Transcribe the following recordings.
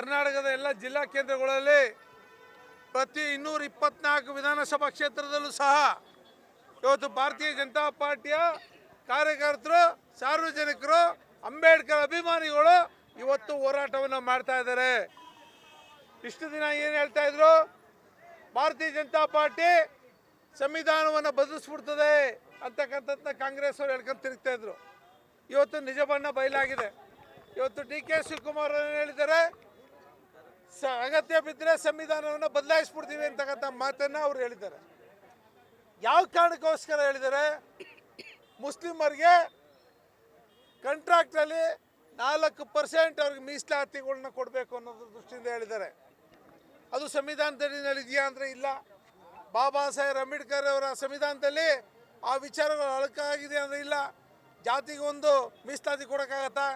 ಕರ್ನಾಟಕದ ಎಲ್ಲ ಜಿಲ್ಲಾ ಕೇಂದ್ರಗಳಲ್ಲಿ ಪ್ರತಿ ಇನ್ನೂರ ಇಪ್ಪತ್ನಾಲ್ಕು ವಿಧಾನಸಭಾ ಕ್ಷೇತ್ರದಲ್ಲೂ ಸಹ ಇವತ್ತು ಭಾರತೀಯ ಜನತಾ ಪಾರ್ಟಿಯ ಕಾರ್ಯಕರ್ತರು, ಸಾರ್ವಜನಿಕರು, ಅಂಬೇಡ್ಕರ್ ಅಭಿಮಾನಿಗಳು ಇವತ್ತು ಹೋರಾಟವನ್ನು ಮಾಡ್ತಾ ಇದ್ದಾರೆ. ಇಷ್ಟು ದಿನ ಏನು ಹೇಳ್ತಾ ಇದ್ರು? ಭಾರತೀಯ ಜನತಾ ಪಾರ್ಟಿ ಸಂವಿಧಾನವನ್ನು ಬದಲಿಸ್ಬಿಡ್ತದೆ ಅಂತಕ್ಕಂಥದ್ದನ್ನ ಕಾಂಗ್ರೆಸ್ ಅವರು ಹೇಳ್ಕೊಂಡು ತಿರುಗ್ತಾ ಇದ್ರು. ಇವತ್ತು ನಿಜ ಬಣ್ಣ ಬಯಲಾಗಿದೆ. ಇವತ್ತು ಡಿ ಕೆ ಶಿವಕುಮಾರ್ ಏನು ಹೇಳಿದ್ದಾರೆ? ಸ ಅಗತ್ಯ ಬಿದ್ದರೆ ಸಂವಿಧಾನವನ್ನು ಬದಲಾಯಿಸ್ಬಿಡ್ತೀವಿ ಅಂತಕ್ಕಂಥ ಮಾತನ್ನ ಅವ್ರು ಹೇಳಿದ್ದಾರೆ. ಯಾವ ಕಾರಣಕ್ಕೋಸ್ಕರ ಹೇಳಿದ್ದಾರೆ? ಮುಸ್ಲಿಮರಿಗೆ ಕಾಂಟ್ರಾಕ್ಟಲ್ಲಿ ನಾಲ್ಕು ಪರ್ಸೆಂಟ್ ಅವ್ರಿಗೆ ಮೀಸಲಾತಿಗಳನ್ನ ಕೊಡಬೇಕು ಅನ್ನೋದ್ರ ದೃಷ್ಟಿಯಿಂದ ಹೇಳಿದ್ದಾರೆ. ಅದು ಸಂವಿಧಾನದಲ್ಲಿ ಇದೆಯಾ ಅಂದರೆ ಇಲ್ಲ. ಬಾಬಾ ಸಾಹೇಬ್ ಅಂಬೇಡ್ಕರ್ ಅವರ ಸಂವಿಧಾನದಲ್ಲಿ ಆ ವಿಚಾರಗಳು ಅಳಕಾಗಿದೆ ಅಂದರೆ ಇಲ್ಲ. ಜಾತಿಗೆ ಒಂದು ಮೀಸಲಾತಿ ಕೊಡೋಕ್ಕಾಗತ್ತಾ?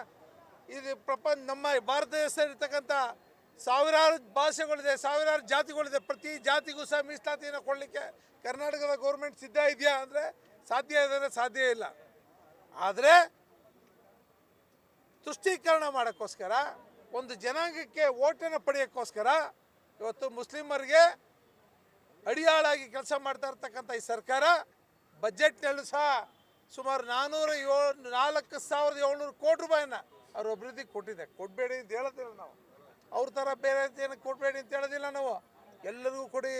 ಇದು ಪ್ರಪಂಚ ನಮ್ಮ ಭಾರತ ದೇಶದಲ್ಲಿರ್ತಕ್ಕಂಥ ಸಾವಿರಾರು ಭಾಷೆಗಳಿದೆ, ಸಾವಿರಾರು ಜಾತಿಗಳಿದೆ. ಪ್ರತಿ ಜಾತಿಗೂ ಸಹ ಮೀಸಲಾತಿಯನ್ನು ಕೊಡಲಿಕ್ಕೆ ಕರ್ನಾಟಕದ ಗೌರ್ಮೆಂಟ್ ಸಿದ್ಧ ಇದೆಯಾ ಅಂದರೆ ಸಾಧ್ಯ ಇದೆ ಸಾಧ್ಯ ಇಲ್ಲ. ಆದರೆ ತುಷ್ಟೀಕರಣ ಮಾಡೋಕ್ಕೋಸ್ಕರ, ಒಂದು ಜನಾಂಗಕ್ಕೆ ಓಟನ್ನು ಪಡೆಯೋಕ್ಕೋಸ್ಕರ ಇವತ್ತು ಮುಸ್ಲಿಮರಿಗೆ ಅಡಿಯಾಳಾಗಿ ಕೆಲಸ ಮಾಡ್ತಾ ಇರ್ತಕ್ಕಂಥ ಈ ಸರ್ಕಾರ ಬಜೆಟ್ನಲ್ಲೂ ಸಹ ಸುಮಾರು ನಾನ್ನೂರ ಏಳು ನಾಲ್ಕು ಸಾವಿರದ ಏಳ್ನೂರು ಕೋಟಿ ರೂಪಾಯಿನ ಅವರು ಅಭಿವೃದ್ಧಿಗೆ ಕೊಟ್ಟಿದೆ. ಕೊಡಬೇಡಿ ಅಂತ ಹೇಳೋದಿಲ್ಲ ನಾವು. ಅವ್ರ ಥರ ಬೇರೆ ಏನಕ್ಕೆ ಕೊಡಬೇಡಿ ಅಂತ ಹೇಳೋದಿಲ್ಲ ನಾವು. ಎಲ್ಲರಿಗೂ ಕೊಡಿ.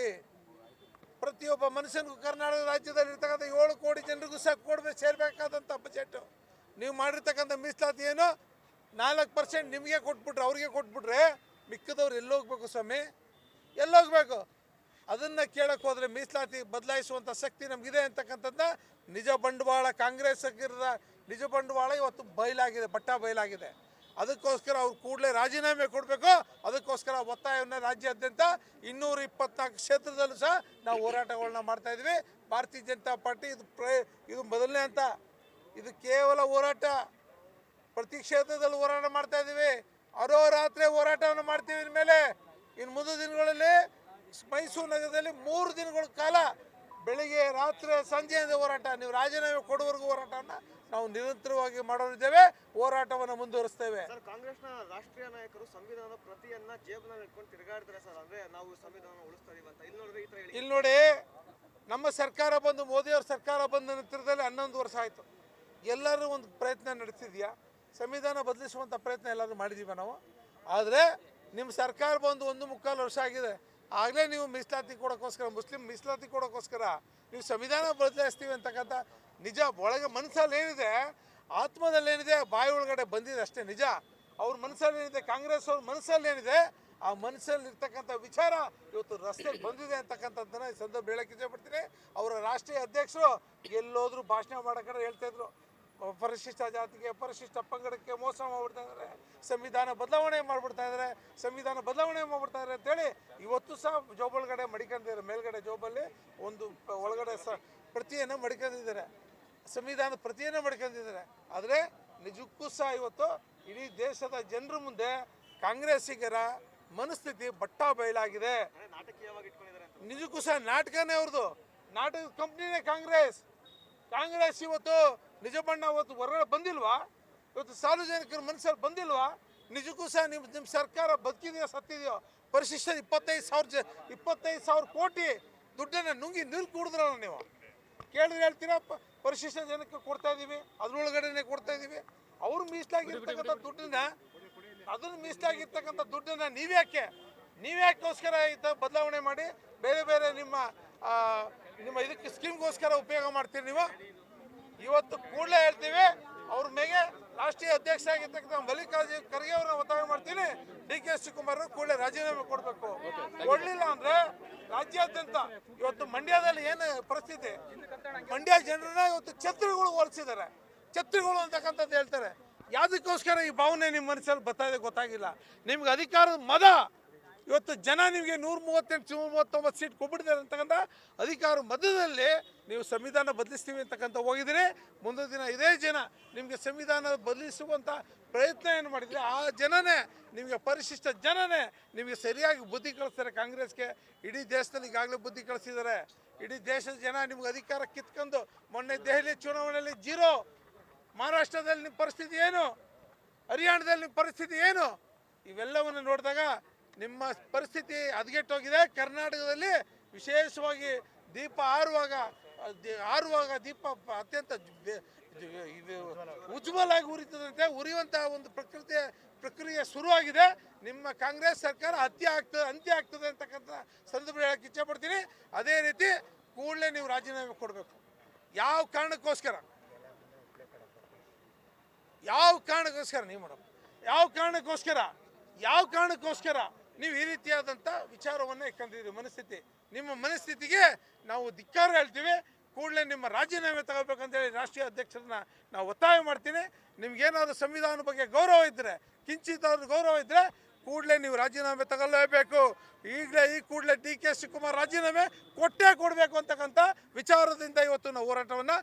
ಪ್ರತಿಯೊಬ್ಬ ಮನುಷ್ಯನಿಗೂ ಕರ್ನಾಟಕ ರಾಜ್ಯದಲ್ಲಿ ಇರ್ತಕ್ಕಂಥ ಏಳು ಕೋಟಿ ಜನರಿಗೂ ಸಹ ಕೊಡಬೇಕು ಸೇರಬೇಕಾದಂಥ ಬಜೆಟ್ ನೀವು ಮಾಡಿರ್ತಕ್ಕಂಥ ಮೀಸಲಾತಿ ಏನು? ನಾಲ್ಕು ಪರ್ಸೆಂಟ್ ನಿಮಗೆ ಕೊಟ್ಬಿಟ್ರೆ, ಅವ್ರಿಗೆ ಕೊಟ್ಬಿಟ್ರೆ ಮಿಕ್ಕದವ್ರು ಎಲ್ಲೋಗ್ಬೇಕು ಸ್ವಾಮಿ? ಎಲ್ಲೋಗ್ಬೇಕು ಅದನ್ನು ಕೇಳಕ್ಕೆ ಹೋದರೆ ಮೀಸಲಾತಿ ಬದಲಾಯಿಸುವಂಥ ಶಕ್ತಿ ನಮಗಿದೆ ಅಂತಕ್ಕಂಥದ್ದನ್ನ ನಿಜ ಬಂಡವಾಳ ಕಾಂಗ್ರೆಸ್ ನಿಜ ಬಂಡವಾಳ ಇವತ್ತು ಬಯಲಾಗಿದೆ ಬಟ್ಟ ಬಯಲಾಗಿದೆ. ಅದಕ್ಕೋಸ್ಕರ ಅವ್ರು ಕೂಡಲೇ ರಾಜೀನಾಮೆ ಕೊಡಬೇಕು. ಅದಕ್ಕೋಸ್ಕರ ಒತ್ತಾಯವನ್ನು ರಾಜ್ಯಾದ್ಯಂತ ಇನ್ನೂರ ಇಪ್ಪತ್ನಾಲ್ಕು ಕ್ಷೇತ್ರದಲ್ಲೂ ಸಹ ನಾವು ಹೋರಾಟಗಳನ್ನ ಮಾಡ್ತಾ ಇದ್ವಿ ಭಾರತೀಯ ಜನತಾ ಪಾರ್ಟಿ ಇದು ಇದು ಮೊದಲನೇ ಅಂತ ಇದು ಕೇವಲ ಹೋರಾಟ. ಪ್ರತಿ ಕ್ಷೇತ್ರದಲ್ಲಿ ಹೋರಾಟ ಮಾಡ್ತಾ ಇದ್ದೀವಿ. ಅರೋರಾತ್ರಿ ಹೋರಾಟವನ್ನು ಮಾಡ್ತೀವಿ ಇನ್ಮೇಲೆ. ಇನ್ನು ಮುಂದಿನ ದಿನಗಳಲ್ಲಿ ಮೈಸೂರು ನಗರದಲ್ಲಿ ಮೂರು ದಿನಗಳ ಕಾಲ ಬೆಳಿಗ್ಗೆ ರಾತ್ರಿ ಸಂಜೆಯಿಂದ ಹೋರಾಟ ನೀವು ರಾಜೀನಾಮೆ ಕೊಡುವವರೆಗೂ ಹೋರಾಟವನ್ನು ನಾವು ನಿರಂತರವಾಗಿ ಮಾಡೋರಿದ್ದೇವೆ ಹೋರಾಟವನ್ನು ಮುಂದುವರಿಸ್ತೇವೆ. ಸರ್ ಕಾಂಗ್ರೆಸ್ನ ರಾಷ್ಟ್ರೀಯ ನಾಯಕರು ಸಂವಿಧಾನದ ಪ್ರತಿಯನ್ನ ಜೇಬ್ನಲ್ಲಿ ಇಟ್ಕೊಂಡು ತಿರುಗಾಡ್ತಾರೆ ಸರ್ ಅಂದ್ರೆ ನಾವು ಸಂವಿಧಾನ ಉಳಿಸ್ತಾ ಇದೀವಿ ಅಂತ. ಇಲ್ಲಿ ನೋಡಿದ್ರೆ ಈ ತರ ಹೇಳಿ ಇಲ್ಲಿ ನೋಡಿ ನಮ್ಮ ಸರ್ಕಾರ ಬಂದು ಮೋದಿಯವ್ರ ಸರ್ಕಾರ ಬಂದ ನಂತರದಲ್ಲಿ ಹನ್ನೊಂದು ವರ್ಷ ಆಯಿತು. ಎಲ್ಲರೂ ಒಂದು ಪ್ರಯತ್ನ ನಡೆಸಿದ್ಯಾ? ಸಂವಿಧಾನ ಬದಲಿಸುವಂಥ ಪ್ರಯತ್ನ ಎಲ್ಲರೂ ಮಾಡಿದ್ದೀವಿ ನಾವು? ಆದರೆ ನಿಮ್ಮ ಸರ್ಕಾರ ಬಂದು ಒಂದು ಮುಕ್ಕಾಲು ವರ್ಷ ಆಗಿದೆ. ಆಗಲೇ ನೀವು ಮೀಸಲಾತಿ ಕೊಡೋಕ್ಕೋಸ್ಕರ, ಮುಸ್ಲಿಂ ಮೀಸಲಾತಿ ಕೊಡೋಕ್ಕೋಸ್ಕರ ನೀವು ಸಂವಿಧಾನ ಬದಲಾಯಿಸ್ತೀವಿ ಅಂತಕ್ಕಂಥ ನಿಜ, ಒಳಗೆ ಮನಸ್ಸಲ್ಲಿ ಏನಿದೆ ಆತ್ಮದಲ್ಲಿ ಏನಿದೆ ಬಾಯಿ ಒಳಗಡೆ ಬಂದಿದೆ ಅಷ್ಟೇ ನಿಜ. ಅವ್ರ ಮನಸ್ಸಲ್ಲಿ ಏನಿದೆ ಕಾಂಗ್ರೆಸ್ ಅವ್ರ ಮನಸ್ಸಲ್ಲಿ ಏನಿದೆ ಆ ಮನಸ್ಸಲ್ಲಿ ಇರ್ತಕ್ಕಂಥ ವಿಚಾರ ಇವತ್ತು ರಸ್ತೆಗೆ ಬಂದಿದೆ ಅಂತಕ್ಕಂಥದ್ದನ್ನ ಈ ಸಂದರ್ಭ ಹೇಳಕ್ಕೆ ಇಷ್ಟಪಡ್ತೀನಿ ಅವರ ರಾಷ್ಟ್ರೀಯ ಅಧ್ಯಕ್ಷರು ಎಲ್ಲೋದ್ರೂ ಭಾಷಣ ಮಾಡೋ ಕಡೆ ಹೇಳ್ತಾ ಇದ್ರು. ಪರಿಶಿಷ್ಟ ಜಾತಿಗೆ, ಪರಿಶಿಷ್ಟ ಪಂಗಡಕ್ಕೆ ಮೋಸ ಮಾಡ್ಬಿಡ್ತಾ ಇದ್ದಾರೆ ಸಂವಿಧಾನ ಬದಲಾವಣೆ ಮಾಡ್ಬಿಡ್ತಾ ಇದ್ದಾರೆ ಸಂವಿಧಾನ ಬದಲಾವಣೆ ಮಾಡ್ಬಿಡ್ತಾ ಇದ್ದಾರೆ ಅಂತೇಳಿ ಇವತ್ತು ಸಹ ಜೋಬ್ ಒಳಗಡೆ ಮಡಿಕೊಂಡಿದ್ದಾರೆ ಮೇಲ್ಗಡೆ ಜೋಬಲ್ಲಿ ಒಂದು ಒಳಗಡೆ ಸ ಪ್ರತಿಯನ್ನು ಮಡಿಕೊಂಡಿದ್ದಾರೆ ಸಂವಿಧಾನ ಪ್ರತಿಯನ್ನು ಮಡಿಕೊಂಡಿದ್ದಾರೆ ಆದರೆ ನಿಜಕ್ಕೂ ಸಹ ಇವತ್ತು ಇಡೀ ದೇಶದ ಜನರ ಮುಂದೆ ಕಾಂಗ್ರೆಸ್ಸಿಗರ ಮನಸ್ಥಿತಿ ಬಟ್ಟ ಬಯಲಾಗಿದೆ. ನಿಜಕ್ಕೂ ಸಹ ನಾಟಕನೇ ಅವ್ರದ್ದು ನಾಟಕ ಕಂಪ್ನಿನೇ ಕಾಂಗ್ರೆಸ್. ಕಾಂಗ್ರೆಸ್ ಇವತ್ತು ನಿಜ ಅವತ್ತು ಹೊರಗಡೆ ಬಂದಿಲ್ವಾ? ಇವತ್ತು ಸಾರ್ವಜನಿಕರ ಮನಸ್ಸಲ್ಲಿ ಬಂದಿಲ್ವಾ? ನಿಜಕ್ಕೂ ಸಹ ನಿಮ್ಮ ನಿಮ್ಮ ಸರ್ಕಾರ ಬದುಕಿದೆಯೋ, ಸತ್ತಿದೆಯೋ? ಪರಿಶಿಷ್ಟ ಇಪ್ಪತ್ತೈದು ಸಾವಿರ ಜ ಇಪ್ಪತ್ತೈದು ಸಾವಿರ ಕೋಟಿ ದುಡ್ಡನ್ನು ನುಂಗಿ ನೀರು ಕುಡಿದ್ರಲ್ಲ ನೀವು? ಕೇಳಿದ್ರೆ ಹೇಳ್ತೀರಾ ಪರಿಶಿಷ್ಟ ಜನಕ್ಕೆ ಕೊಡ್ತಾ ಇದ್ದೀವಿ ಅದ್ರೊಳಗಡೆನೆ ಕೊಡ್ತಾ ಇದ್ದೀವಿ ಅವ್ರು ಮೀಸಲಾಗಿರ್ತಕ್ಕಂಥ ದುಡ್ಡನ್ನ ಅದನ್ನು ಮೀಸಲಾಗಿರ್ತಕ್ಕಂಥ ದುಡ್ಡನ್ನ ನೀವ್ಯಾಕೆ? ನೀವ್ಯಾಕೋಸ್ಕರ ಈತ ಬದಲಾವಣೆ ಮಾಡಿ, ಬೇರೆ ಬೇರೆ ನಿಮ್ಮ ನಿಮ್ಮ ಇದಕ್ಕೆ ಸ್ಕೀಮ್ಗೋಸ್ಕರ ಉಪಯೋಗ ಮಾಡ್ತೀರಿ ನೀವು? ಇವತ್ತು ಕೂಡಲೇ ಹೇಳ್ತೀವಿ, ಅವ್ರ ಮೇಲೆ ರಾಷ್ಟ್ರೀಯ ಅಧ್ಯಕ್ಷ ಆಗಿರ್ತಕ್ಕಂಥ ಮಲ್ಲಿಕಾರ್ಜುನ್ ಖರ್ಗೆ ಅವ್ರನ್ನ ಒತ್ತಾಯ ಮಾಡ್ತೀನಿ. ಡಿ ಕೆ ಶಿವಕುಮಾರ್ ಕೂಡಲೇ ರಾಜೀನಾಮೆ ಕೊಡಬೇಕು. ಕೊಡ್ಲಿಲ್ಲ ಅಂದ್ರೆ ರಾಜ್ಯಾದ್ಯಂತ ಇವತ್ತು ಮಂಡ್ಯದಲ್ಲಿ ಏನು ಪರಿಸ್ಥಿತಿ? ಮಂಡ್ಯ ಜನರನ್ನ ಇವತ್ತು ಛತ್ರಿಗಳು ಹೋಲಿಸಿದ್ದಾರೆ. ಛತ್ರಿಗಳು ಅಂತಕ್ಕಂಥದ್ದು ಹೇಳ್ತಾರೆ. ಯಾವುದಕ್ಕೋಸ್ಕರ ಈ ಭಾವನೆ ನಿಮ್ಮ ಮನಸ್ಸಲ್ಲಿ ಬರ್ತಾ ಇದೆ ಗೊತ್ತಾಗಿಲ್ಲ. ನಿಮ್ಗೆ ಅಧಿಕಾರದ ಮದ ಇವತ್ತು ಜನ ನಿಮಗೆ ನೂರ ಮೂವತ್ತೆಂಟು ನೂರ ಮೂವತ್ತೊಂಬತ್ತು ಸೀಟ್ ಕೊಟ್ಬಿಟ್ಟಿದ್ದಾರೆ ಅಂತಕ್ಕಂಥ ಅಧಿಕಾರ ಮಧ್ಯದಲ್ಲಿ ನೀವು ಸಂವಿಧಾನ ಬದಲಿಸ್ತೀವಿ ಅಂತಕ್ಕಂಥ ಹೋಗಿದ್ದೀರಿ. ಮುಂದಿನ ದಿನ ಇದೇ ಜನ ನಿಮಗೆ ಸಂವಿಧಾನ ಬದಲಿಸುವಂಥ ಪ್ರಯತ್ನ ಏನು ಮಾಡಿದರೆ? ಆ ಜನನೇ ನಿಮಗೆ ಪರಿಶಿಷ್ಟ ಜನನೇ ನಿಮಗೆ ಸರಿಯಾಗಿ ಬುದ್ಧಿ ಕಳಿಸ್ತಾರೆ ಕಾಂಗ್ರೆಸ್ಗೆ. ಇಡೀ ದೇಶದಲ್ಲಿ ಈಗಾಗಲೇ ಬುದ್ಧಿ ಕಳಿಸಿದ್ದಾರೆ. ಇಡೀ ದೇಶದ ಜನ ನಿಮ್ಗೆ ಅಧಿಕಾರ ಕಿತ್ಕೊಂಡು ಮೊನ್ನೆ ದೆಹಲಿ ಚುನಾವಣೆಯಲ್ಲಿ ಜೀರೋ. ಮಹಾರಾಷ್ಟ್ರದಲ್ಲಿ ನಿಮ್ಮ ಪರಿಸ್ಥಿತಿ ಏನು? ಹರಿಯಾಣದಲ್ಲಿ ನಿಮ್ಮ ಪರಿಸ್ಥಿತಿ ಏನು? ಇವೆಲ್ಲವನ್ನು ನೋಡಿದಾಗ ನಿಮ್ಮ ಪರಿಸ್ಥಿತಿ ಹದಗೆಟ್ಟೋಗಿದೆ. ಕರ್ನಾಟಕದಲ್ಲಿ ವಿಶೇಷವಾಗಿ ದೀಪ ಆರುವಾಗ ಆರುವಾಗ ದೀಪ ಅತ್ಯಂತ ಇದು ಉಜ್ವಲಾಗಿ ಉರಿತದಂತೆ ಉರಿಯುವಂತಹ ಒಂದು ಪ್ರಕೃತಿಯ, ಪ್ರಕ್ರಿಯೆ ಶುರುವಾಗಿದೆ. ನಿಮ್ಮ ಕಾಂಗ್ರೆಸ್ ಸರ್ಕಾರ ಅತಿ ಆಗ್ತದೆ ಅಂತ್ಯ ಆಗ್ತದೆ ಅಂತಕ್ಕಂಥ ಸಂದರ್ಭ ಹೇಳಕ್ಕೆ ಇಚ್ಛೆ ಪಡ್ತೀನಿ ಅದೇ ರೀತಿ ಕೂಡಲೇ ನೀವು ರಾಜೀನಾಮೆ ಕೊಡಬೇಕು. ಯಾವ ಕಾರಣಕ್ಕೋಸ್ಕರ? ಯಾವ ಕಾರಣಕ್ಕೋಸ್ಕರ? ನೀವು ಮೇಡಮ್ ಯಾವ ಕಾರಣಕ್ಕೋಸ್ಕರ? ಯಾವ ಕಾರಣಕ್ಕೋಸ್ಕರ? ನೀವು ಈ ರೀತಿಯಾದಂಥ ವಿಚಾರವನ್ನು ಇಟ್ಕೊಂಡಿದ್ದೀರಿ ಮನಸ್ಥಿತಿ. ನಿಮ್ಮ ಮನಸ್ಥಿತಿಗೆ ನಾವು ಧಿಕ್ಕಾರ ಹೇಳ್ತೀವಿ. ಕೂಡಲೇ ನಿಮ್ಮ ರಾಜೀನಾಮೆ ತಗೋಬೇಕಂತೇಳಿ ರಾಷ್ಟ್ರೀಯ ಅಧ್ಯಕ್ಷರನ್ನ ನಾವು ಒತ್ತಾಯ ಮಾಡ್ತೀನಿ. ನಿಮ್ಗೇನಾದರೂ ಸಂವಿಧಾನ ಬಗ್ಗೆ ಗೌರವ ಇದ್ದರೆ ಕಿಂಚಿತಾದ್ರೂ ಗೌರವ ಇದ್ದರೆ ಕೂಡಲೇ ನೀವು ರಾಜೀನಾಮೆ ತಗೊಳ್ಳೇಬೇಕು. ಈಗಲೇ ಈ ಕೂಡಲೇ ಡಿ ಕೆ ಶಿವಕುಮಾರ್ ರಾಜೀನಾಮೆ ಕೊಟ್ಟೇ ಕೊಡಬೇಕು ಅಂತಕ್ಕಂಥ ವಿಚಾರದಿಂದ ಇವತ್ತು ನಾವು ಹೋರಾಟವನ್ನು